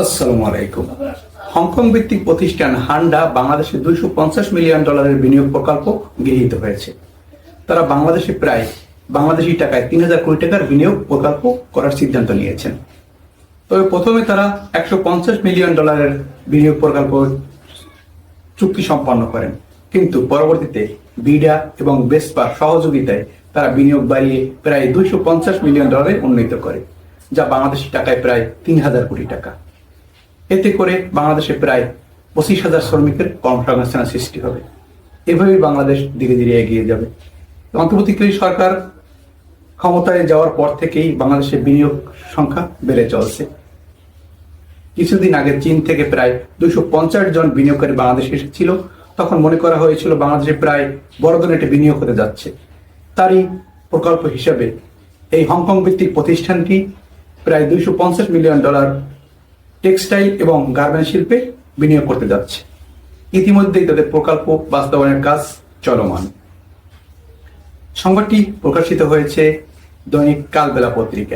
আসসালামু আলাইকুম। হংকং ভিত্তিক প্রতিষ্ঠান হান্ডা বাংলাদেশে দুইশো পঞ্চাশ মিলিয়ন ডলারের বিনিয়োগ প্রকল্প গৃহীত হয়েছে। তারা বাংলাদেশে প্রায় বাংলাদেশি টাকায় তিন হাজার কোটি টাকার বিনিয়োগ প্রকল্প করার সিদ্ধান্ত নিয়েছেন। তবে প্রথমে তারা একশো পঞ্চাশ মিলিয়ন ডলারের বিনিয়োগ প্রকল্প চুক্তি সম্পন্ন করেন। কিন্তু পরবর্তীতে বিডা এবং বেসপার সহযোগিতায় তারা বিনিয়োগ বাড়িয়ে প্রায় দুইশো পঞ্চাশ মিলিয়ন ডলারে উন্নীত করে, যা বাংলাদেশি টাকায় প্রায় তিন হাজার কোটি টাকা। এতে করে বাংলাদেশে প্রায় পঁচিশ হাজার শ্রমিকের কর্মসংস্থানের সৃষ্টি হবে। এভাবেই বাংলাদেশ ধীরে ধীরে এগিয়ে যাবে। অন্তর্বর্তীকালীন সরকার ক্ষমতায় যাওয়ার পর থেকেই বাংলাদেশের বিনিয়োগ সংখ্যা বেড়ে চলছে। কিছুদিন আগে চীন থেকে প্রায় দুশো পঞ্চাশ জন বিনিয়োগকারী বাংলাদেশে এসেছিল। তখন মনে করা হয়েছিল বাংলাদেশে প্রায় বড় ধরনের একটি বিনিয়োগ হতে যাচ্ছে। তারই প্রকল্প হিসেবে এই হংকং ভিত্তিক প্রতিষ্ঠানটি প্রায় দুইশো পঞ্চাশ মিলিয়ন ডলার টেক্সটাইল এবং গার্মেন্ট শিল্পে বিনিয়োগ করতে যাচ্ছে। ইতিমধ্যেই তাদের প্রকল্প বাস্তবায়নের কাজ চলমান। সংবাদটি প্রকাশিত হয়েছে দৈনিক কালবেলা পত্রিকায়।